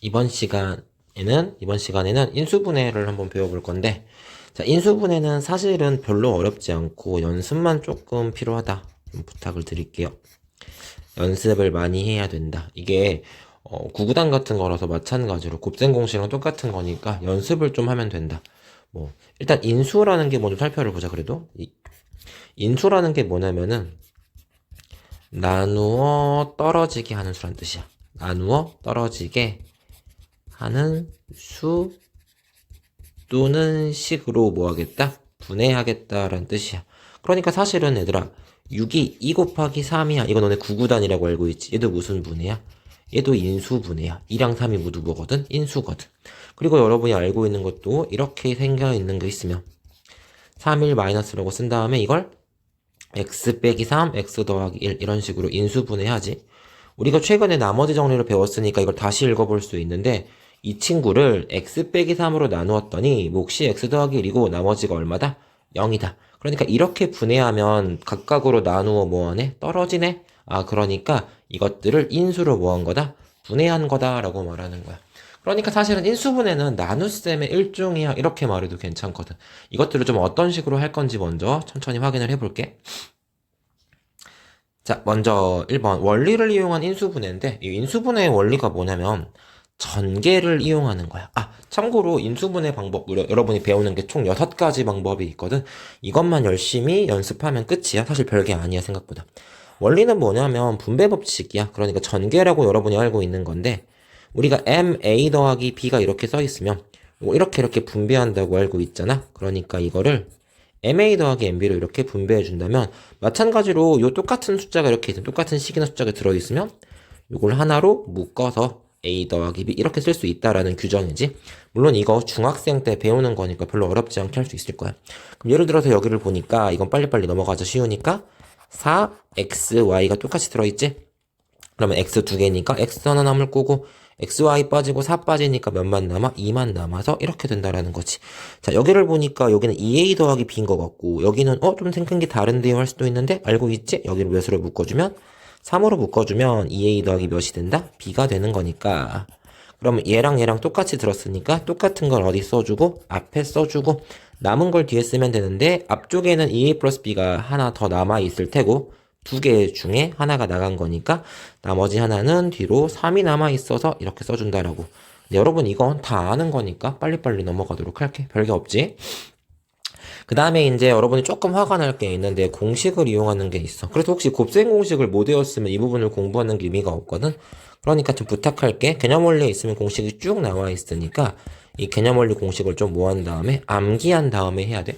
이번 시간에는 이번 시간에는 인수분해를 한번 배워볼 건데 자 인수분해는 사실은 별로 어렵지 않고 연습만 조금 필요하다 좀 부탁을 드릴게요. 연습을 많이 해야 된다. 이게 어, 구구단 같은 거라서 마찬가지로 곱셈 공식이랑 똑같은 거니까 연습을 좀 하면 된다. 뭐 일단 인수라는 게 먼저 살펴보자 그래도 이- 인수라는 게 뭐냐면은 나누어 떨어지게 하는 수란 뜻이야. 나누어 떨어지게 하는 수 또는 식으로 뭐 하겠다? 분해하겠다라는 뜻이야. 그러니까 사실은 얘들아 6이 2 곱하기 3이야. 이거 너네 9구단이라고 알고 있지. 얘도 무슨 분해야? 얘도 인수 분해야. 2랑 3이 모두 뭐거든? 인수거든. 그리고 여러분이 알고 있는 것도 이렇게 생겨 있는 게 있으면 3일 마이너스라고 쓴 다음에 이걸 x 빼기 3, x 더하기 1 이런 식으로 인수 분해하지. 우리가 최근에 나머지 정리를 배웠으니까 이걸 다시 읽어볼 수 있는데 이 친구를 x 빼기 3으로 나누었더니 몫이 x 더하기 1이고 나머지가 얼마다? 0이다. 그러니까 이렇게 분해하면 각각으로 나누어 뭐하네? 떨어지네? 아 그러니까 이것들을 인수로 뭐한 거다? 분해한 거다라고 말하는 거야. 그러니까 사실은 인수분해는 나눗셈의 일종이야 이렇게 말해도 괜찮거든. 이것들을 좀 어떤 식으로 할 건지 먼저 천천히 확인을 해볼게. 자, 먼저 1번 원리를 이용한 인수분해인데 이 인수분해의 원리가 뭐냐면 전개를 이용하는 거야. 아, 참고로 인수분해 방법 여러분이 배우는 게 총 6가지 방법이 있거든. 이것만 열심히 연습하면 끝이야. 사실 별게 아니야 생각보다. 원리는 뭐냐면 분배 법칙이야. 그러니까 전개라고 여러분이 알고 있는 건데 우리가 MA 더하기 B가 이렇게 써 있으면 이거 이렇게 이렇게 분배한다고 알고 있잖아. 그러니까 이거를 MA 더하기 MB로 이렇게 분배해 준다면 마찬가지로 요 똑같은 숫자가 이렇게 있으면 똑같은 식이나 숫자가 들어 있으면 이걸 하나로 묶어서 A 더하기 B 이렇게 쓸 수 있다라는 규정이지. 물론 이거 중학생 때 배우는 거니까 별로 어렵지 않게 할 수 있을 거야. 그럼 예를 들어서 여기를 보니까 이건 빨리빨리 넘어가자 쉬우니까 4XY가 똑같이 들어있지? 그러면 X 두 개니까 X 하나 남을 거고 XY 빠지고 4 빠지니까 몇만 남아? 2만 남아서 이렇게 된다라는 거지. 자, 여기를 보니까 여기는 2A 더하기 B인 것 같고 여기는 어? 좀 생긴 게 다른데요 할 수도 있는데 알고 있지? 여기를 몇으로 묶어주면 3으로 묶어주면 2A 더하기 몇이 된다? B가 되는 거니까. 그러면 얘랑 얘랑 똑같이 들었으니까 똑같은 걸 어디 써주고 앞에 써주고 남은 걸 뒤에 쓰면 되는데 앞쪽에는 2A 플러스 B가 하나 더 남아 있을 테고 두 개 중에 하나가 나간 거니까 나머지 하나는 뒤로 3이 남아 있어서 이렇게 써준다라고. 여러분 이건 다 아는 거니까 빨리빨리 넘어가도록 할게. 별게 없지 그 다음에 이제 여러분이 조금 화가 날 게 있는데 공식을 이용하는 게 있어. 그래서 혹시 곱셈 공식을 못 외웠으면 이 부분을 공부하는 게 의미가 없거든. 그러니까 좀 부탁할게. 개념 원리에 있으면 공식이 쭉 나와 있으니까 이 개념 원리 공식을 좀 모한 다음에 암기한 다음에 해야 돼.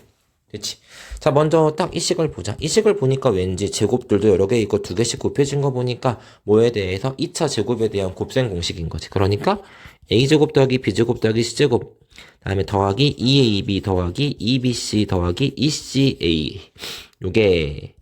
그치? 자, 먼저 딱 이 식을 보자. 이 식을 보니까 왠지 제곱들도 여러 개 있고 두 개씩 곱해진 거 보니까 뭐에 대해서 2차 제곱에 대한 곱셈 공식인 거지. 그러니까 a제곱 더하기 b제곱 더하기 c제곱 다음에 더하기 2ab 더하기 2bc 더하기 2ca 요게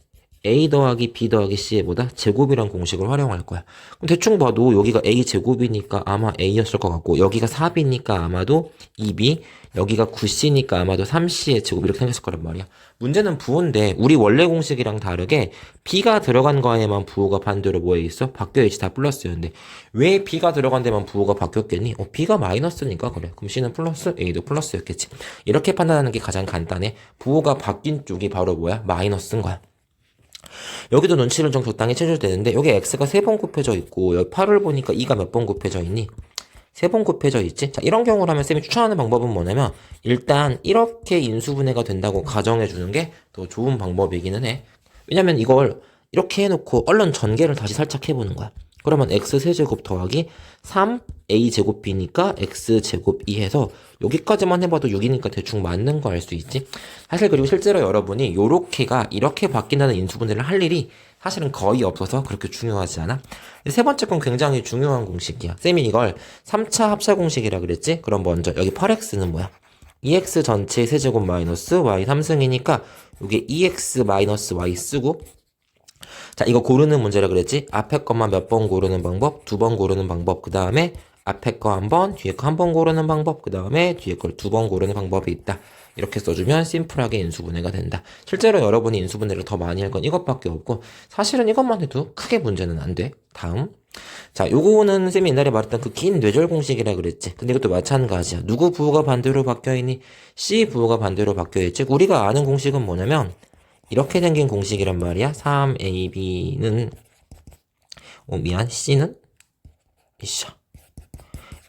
a 더하기 b 더하기 c보다 제곱이란 공식을 활용할 거야. 그럼 대충 봐도 여기가 a 제곱이니까 아마 a였을 것 같고 여기가 4b니까 아마도 2b 여기가 9c니까 아마도 3c의 제곱 이렇게 생겼을 거란 말이야. 문제는 부호인데 우리 원래 공식이랑 다르게 b가 들어간 거에만 부호가 반대로 뭐에 있어? 바뀌어 있지 다 플러스였는데 왜 b가 들어간 데만 부호가 바뀌었겠니? 어, b가 마이너스니까 그래. 그럼 c는 플러스, a도 플러스였겠지. 이렇게 판단하는 게 가장 간단해. 부호가 바뀐 쪽이 바로 뭐야? 마이너스인 거야. 여기도 눈치를 좀 적당히 채줘야 되는데 여기 x가 세 번 곱해져 있고 여기 8을 보니까 2가 몇 번 곱해져 있니? 세 번 곱해져 있지? 자, 이런 경우를 하면 쌤이 추천하는 방법은 뭐냐면 일단 이렇게 인수분해가 된다고 가정해 주는 게 더 좋은 방법이기는 해. 왜냐면 이걸 이렇게 해놓고 얼른 전개를 다시 살짝 해보는 거야. 그러면 x 세제곱 더하기 3a 제곱이니까 x 제곱 2 해서 여기까지만 해봐도 6이니까 대충 맞는 거 알 수 있지? 사실 그리고 실제로 여러분이 요렇게가 이렇게 바뀐다는 인수분해를 할 일이 사실은 거의 없어서 그렇게 중요하지 않아? 세 번째 건 굉장히 중요한 공식이야. 쌤이 이걸 3차 합차 공식이라 그랬지? 그럼 먼저 여기 8x는 뭐야? 2x 전체 세제곱 마이너스 y 3승이니까 이게 2x 마이너스 y 쓰고 자, 이거 고르는 문제라 그랬지? 앞에 것만 몇 번 고르는 방법, 두 번 고르는 방법, 그 다음에 앞에 거 한 번, 뒤에 거 한 번 고르는 방법, 그 다음에 뒤에 걸 두 번 고르는 방법이 있다. 이렇게 써주면 심플하게 인수분해가 된다. 실제로 여러분이 인수분해를 더 많이 할 건 이것밖에 없고, 사실은 이것만 해도 크게 문제는 안 돼. 다음. 자, 요거는 쌤이 옛날에 말했던 그 긴 뇌절 공식이라 그랬지. 근데 이것도 마찬가지야. 누구 부호가 반대로 바뀌어 있니? C 부호가 반대로 바뀌어 있지. 우리가 아는 공식은 뭐냐면 이렇게 생긴 공식이란 말이야. 3AB는 어, 미안. C는 이샤.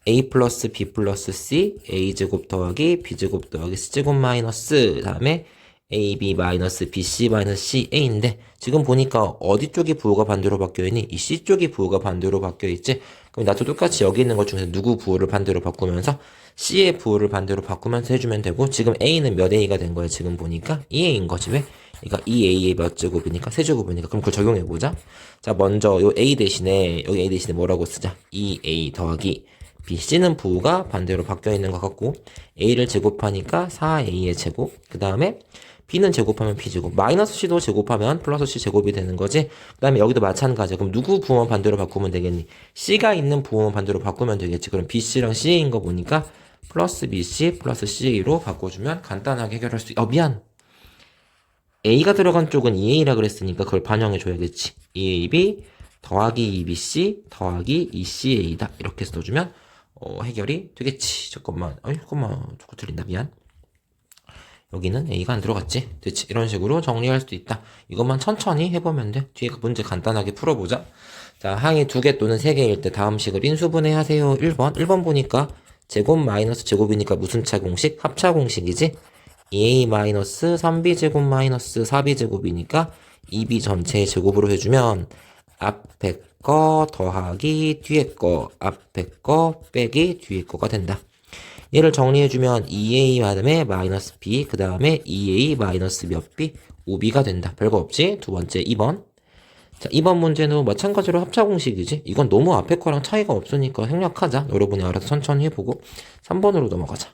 A 플러스 B 플러스 C A제곱 더하기 B제곱 더하기 C제곱 마이너스 다음에 AB 마이너스 BC 마이너스 CA인데 지금 보니까 어디 쪽이 부호가 반대로 바뀌어 있니? 이 C 쪽이 부호가 반대로 바뀌어 있지? 그럼 나도 똑같이 여기 있는 것 중에서 누구 부호를 반대로 바꾸면서 C의 부호를 반대로 바꾸면서 해주면 되고 지금 A는 몇 A가 된 거야 지금 보니까 2A인 거지 왜? 그러니까 2A의 몇 제곱이니까 세 제곱이니까 그럼 그걸 적용해 보자 자 먼저 요 A 대신에 여기 A 대신에 뭐라고 쓰자 2A 더하기 BC는 부호가 반대로 바뀌어 있는 것 같고 A를 제곱하니까 4A의 제곱 그 다음에 B는 제곱하면 B제곱 마이너스 C도 제곱하면 플러스 C 제곱이 되는 거지. 그 다음에 여기도 마찬가지야. 그럼 누구 부호만 반대로 바꾸면 되겠니? C가 있는 부호만 반대로 바꾸면 되겠지. 그럼 BC랑 C인 거 보니까 플러스 BC 플러스 C로 바꿔주면 간단하게 해결할 수 있... 어 미안. A가 들어간 쪽은 2A라 그랬으니까 그걸 반영해 줘야겠지. 2AB 더하기 2BC 더하기 2CA다. 이렇게 써주면 어, 해결이 되겠지. 잠깐만. 아니, 잠깐만. 저거 틀린다. 미안. 여기는 A가 안 들어갔지. 됐지. 이런 식으로 정리할 수도 있다. 이것만 천천히 해보면 돼. 뒤에 그 문제 간단하게 풀어보자. 자, 항이 두 개 또는 세 개일 때 다음 식을 인수분해 하세요. 1번. 1번 보니까 제곱 마이너스 제곱이니까 무슨 차 공식? 합차 공식이지? 2A 마이너스 3B 제곱 마이너스 4B 제곱이니까 2B 전체의 제곱으로 해주면 앞에 거 더하기 뒤에 거 앞에 거 빼기 뒤에 거가 된다. 얘를 정리해주면 2a 다음에 마이너스 b 그 다음에 2a 마이너스 몇 b 5b가 된다. 별거 없지? 두 번째 2번 자 2번 문제는 마찬가지로 합차 공식이지 이건 너무 앞에 거랑 차이가 없으니까 생략하자. 여러분이 알아서 천천히 해보고 3번으로 넘어가자.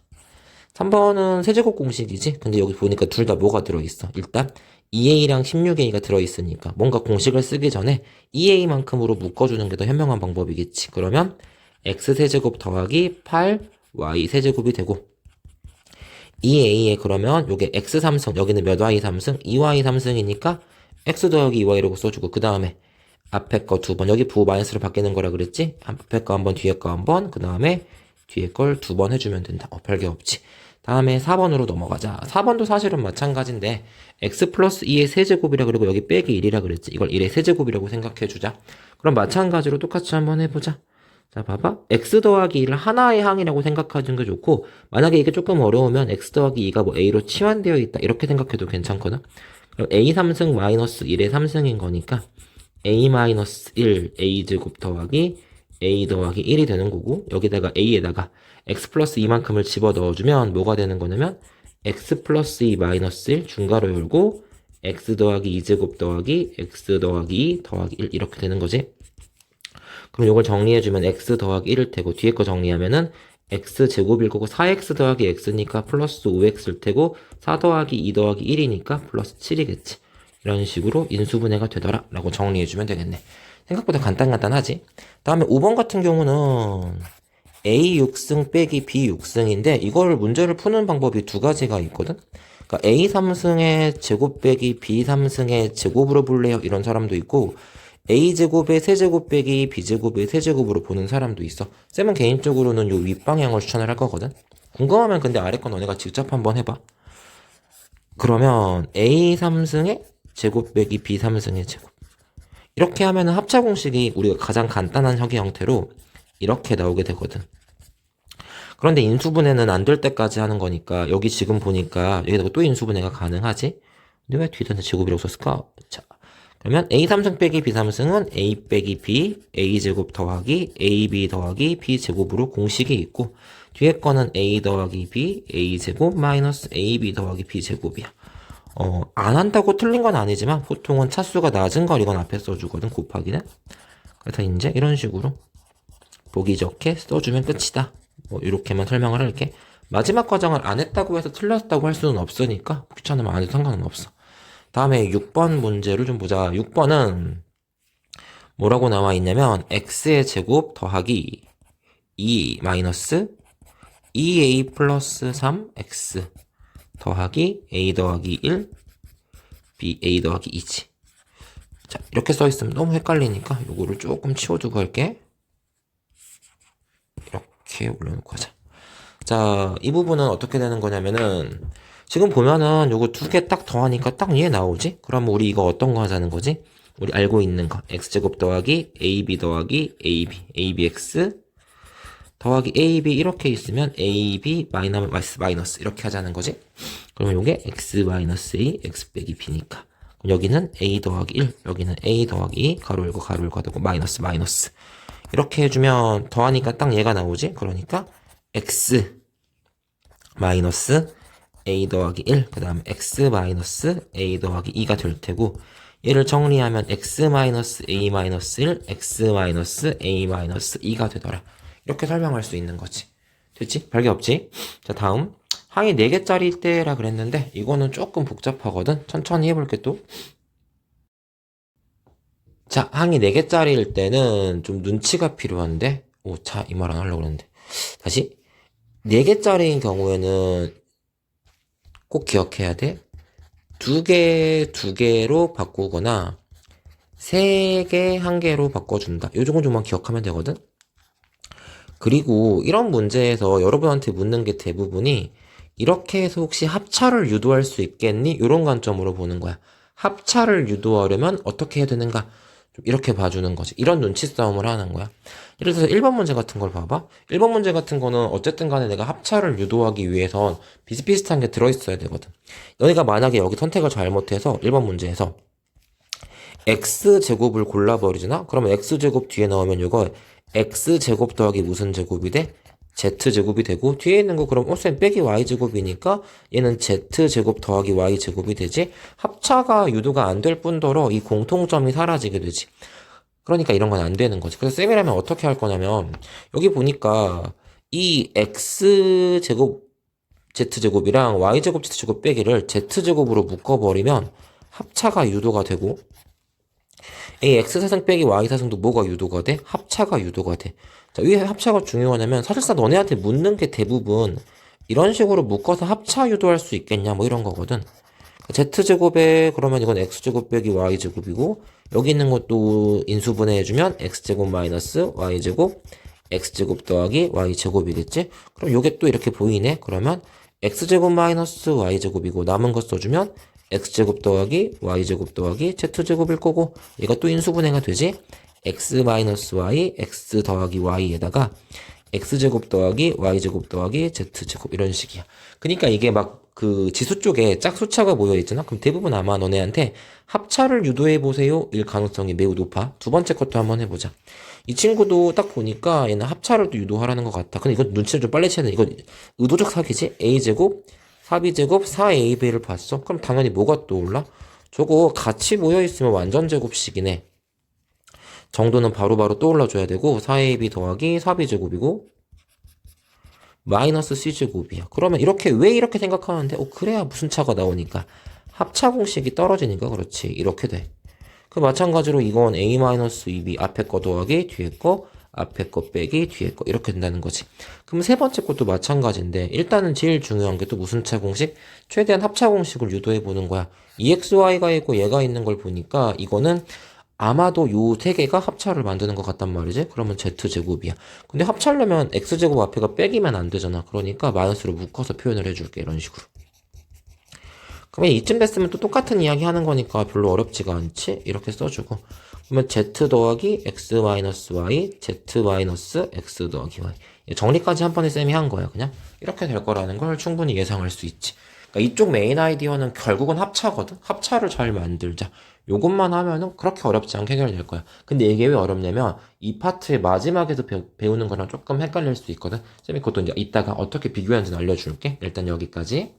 3번은 세제곱 공식이지 근데 여기 보니까 둘 다 뭐가 들어있어 일단 2a랑 16a가 들어있으니까 뭔가 공식을 쓰기 전에 2a만큼으로 묶어주는 게 더 현명한 방법이겠지. 그러면 x세제곱 더하기 8y 세제곱이 되고 2a에 그러면 요게 x3승 여기는 몇 y 3승? 2y 3승이니까 x 더하기 2y라고 써주고 그 다음에 앞에 거 두 번 여기 부호 마이너스로 바뀌는 거라 그랬지? 앞에 거 한 번 뒤에 거 한 번 그 다음에 뒤에 걸 두 번 해주면 된다. 어 별게 없지 다음에 4번으로 넘어가자. 4번도 사실은 마찬가지인데 x 플러스 2의 세제곱이라 그리고 여기 빼기 1이라 그랬지. 이걸 1의 세제곱이라고 생각해 주자. 그럼 마찬가지로 똑같이 한번 해보자. 자 봐봐. X 더하기 1을 하나의 항이라고 생각하는 게 좋고 만약에 이게 조금 어려우면 x 더하기 2가 뭐 a로 치환되어 있다. 이렇게 생각해도 괜찮거든. 그럼 a 3승 마이너스 1의 3승인 거니까 a 마이너스 1 a 제곱 더하기 a 더하기 1이 되는 거고 여기다가 a에다가 x 플러스 2만큼을 집어 넣어주면 뭐가 되는 거냐면 x 플러스 2 마이너스 1 중괄호 열고 x 더하기 2제곱 더하기 x 더하기 2 더하기 1 이렇게 되는 거지. 그럼 이걸 정리해주면 x 더하기 1을 테고 뒤에 거 정리하면은 x 제곱일 거고 4x 더하기 x니까 플러스 5x일 테고 4 더하기 2 더하기 1이니까 플러스 7이겠지. 이런 식으로 인수분해가 되더라 라고 정리해주면 되겠네. 생각보다 간단간단하지? 다음에 5번 같은 경우는 A 6승 빼기 B 6승인데 이걸 문제를 푸는 방법이 두 가지가 있거든. 그러니까 A 3승의 제곱 빼기 B 3승의 제곱으로 볼래요 이런 사람도 있고 A 제곱의 세제곱 빼기 B 제곱의 세제곱으로 보는 사람도 있어. 쌤은 개인적으로는 요 윗방향을 추천을 할 거거든. 궁금하면 근데 아래 건 너네가 직접 한번 해봐. 그러면 A 3승의 제곱 빼기 B 3승의 제곱. 이렇게 하면은 합차 공식이 우리가 가장 간단한 형의 형태로 이렇게 나오게 되거든. 그런데 인수분해는 안 될 때까지 하는 거니까 여기 지금 보니까 여기다가 또 인수분해가 가능하지? 근데 왜 뒤에다 제곱이라고 썼을까? 자, 그러면 a 3승 빼기 b 3승은 a 빼기 b a 제곱 더하기 ab 더하기 b 제곱으로 공식이 있고 뒤에 거는 a 더하기 b a 제곱 마이너스 ab 더하기 b 제곱이야. 어, 안 한다고 틀린 건 아니지만 보통은 차수가 낮은 걸 이건 앞에 써주거든 곱하기는. 그래서 이제 이런 식으로 보기 좋게 써주면 끝이다. 뭐 이렇게만 설명을 할게. 마지막 과정을 안 했다고 해서 틀렸다고 할 수는 없으니까 귀찮으면 안 해도 상관은 없어. 다음에 6번 문제를 좀 보자. 6번은 뭐라고 나와 있냐면 x의 제곱 더하기 2 마이너스 2a 플러스 3x 더하기 a 더하기 1 b a 더하기 2지. 자, 이렇게 써 있으면 너무 헷갈리니까 요거를 조금 치워두고 할게. 이렇게 올려놓고 하자. 자, 이 부분은 어떻게 되는 거냐면은 지금 보면은 요거 두 개 딱 더하니까 딱 얘 나오지? 그러면 우리 이거 어떤 거 하자는 거지? 우리 알고 있는 거 x제곱 더하기 ab 더하기 ab abx 더하기 ab 이렇게 있으면 ab 마이너스 마이너스 이렇게 하자는 거지? 그러면 요게 x 마이너스 a x 빼기 b니까 그럼 여기는 a 더하기 1 여기는 a 더하기 2 가로 열고 가로 열고 하고 마이너스 마이너스 이렇게 해주면 더하니까 딱 얘가 나오지? 그러니까 x 마이너스 a 더하기 1, 그 다음에 x 마이너스 a 더하기 2가 될 테고, 얘를 정리하면 x 마이너스 a 마이너스 1, x 마이너스 a 마이너스 2가 되더라. 이렇게 설명할 수 있는 거지. 됐지? 별게 없지? 자, 다음. 항이 4개짜리일 때라 그랬는데, 이거는 조금 복잡하거든? 천천히 해볼게 또. 자, 항이 4개짜리일 때는 좀 눈치가 필요한데, 오, 자, 이말 안 하려고 그랬는데. 다시. 4개짜리인 경우에는 꼭 기억해야 돼. 두 개, 두 개로 바꾸거나, 세 개, 한 개로 바꿔준다. 요 정도 좀만 기억하면 되거든? 그리고 이런 문제에서 여러분한테 묻는 게 대부분이 이렇게 해서 혹시 합차를 유도할 수 있겠니? 이런 관점으로 보는 거야. 합차를 유도하려면 어떻게 해야 되는가? 좀 이렇게 봐주는 거지. 이런 눈치 싸움을 하는 거야. 예를 들어서 1번 문제 같은 걸 봐봐. 1번 문제 같은 거는 어쨌든 간에 내가 합차를 유도하기 위해선 비슷비슷한 게 들어있어야 되거든. 너희가 만약에 여기 선택을 잘못해서 1번 문제에서 x제곱을 골라버리잖아? 그러면 x제곱 뒤에 넣으면 이거 x제곱 더하기 무슨 제곱이 돼? Z제곱이 되고 뒤에 있는 거 그럼 어쌤 빼기 y제곱이니까 얘는 z제곱 더하기 y제곱이 되지. 합차가 유도가 안 될 뿐더러 이 공통점이 사라지게 되지. 그러니까 이런 건 안 되는 거지. 그래서 쌤이라면 어떻게 할 거냐면 여기 보니까 이 x제곱 z제곱이랑 y제곱 z제곱 빼기를 z제곱으로 묶어버리면 합차가 유도가 되고 이 x사승 빼기 y사승도 뭐가 유도가 돼? 합차가 유도가 돼. 자, 왜 합차가 중요하냐면 사실상 너네한테 묻는 게 대부분 이런 식으로 묶어서 합차 유도할 수 있겠냐 뭐 이런 거거든. z제곱에 그러면 이건 x제곱 빼기 y제곱이고 여기 있는 것도 인수분해 해주면 x제곱 마이너스 y제곱 x제곱 더하기 y제곱이겠지? 그럼 요게 또 이렇게 보이네? 그러면 x제곱 마이너스 y제곱이고 남은 거 써주면 x제곱 더하기 y제곱 더하기 z제곱일 거고 이것도 인수분해가 되지? x 마이너스 y, x 더하기 y에다가 x제곱 더하기 y제곱 더하기 z제곱 이런 식이야. 그러니까 이게 막 그 지수 쪽에 짝수차가 모여 있잖아. 그럼 대부분 아마 너네한테 합차를 유도해 보세요. 일 가능성이 매우 높아. 두 번째 것도 한번 해보자. 이 친구도 딱 보니까 얘는 합차를 또 유도하라는 것 같아. 근데 이거 눈치를 좀 빨리 돼. 이거 의도적 사기지? a제곱 4b제곱 4ab를 봤어? 그럼 당연히 뭐가 떠올라? 저거 같이 모여있으면 완전 제곱식이네. 정도는 바로 바로 떠올라줘야 되고 4ab 더하기 4b제곱이고 마이너스 c제곱이야. 그러면 이렇게 왜 이렇게 생각하는데 어 그래야 무슨 차가 나오니까 합차 공식이 떨어지니까 그렇지. 이렇게 돼. 그 마찬가지로 이건 a-2b 앞에 거 더하기 뒤에 거 앞에 거 빼기 뒤에 거 이렇게 된다는 거지. 그럼 세 번째 것도 마찬가지인데 일단은 제일 중요한 게 또 무슨 차 공식? 최대한 합차 공식을 유도해 보는 거야. EXY가 있고 얘가 있는 걸 보니까 이거는 아마도 요 세 개가 합차를 만드는 것 같단 말이지. 그러면 z제곱이야. 근데 합차려면 x제곱 앞에가 빼기면 안 되잖아. 그러니까 마이너스로 묶어서 표현을 해줄게 이런 식으로. 그러면 이쯤 됐으면 또 똑같은 이야기 하는 거니까 별로 어렵지가 않지? 이렇게 써주고. 그러면 z 더하기 x 마이너스 y, z 마이너스 x 더하기 y. 정리까지 한 번에 쌤이 한 거야, 그냥. 이렇게 될 거라는 걸 충분히 예상할 수 있지. 그러니까 이쪽 메인 아이디어는 결국은 합차거든? 합차를 잘 만들자. 요것만 하면은 그렇게 어렵지 않게 해결될 거야. 근데 이게 왜 어렵냐면 이 파트의 마지막에서 배, 우는 거랑 조금 헷갈릴 수 있거든. 쌤이 그것도 이제 이따가 어떻게 비교하는지 알려줄게. 일단 여기까지.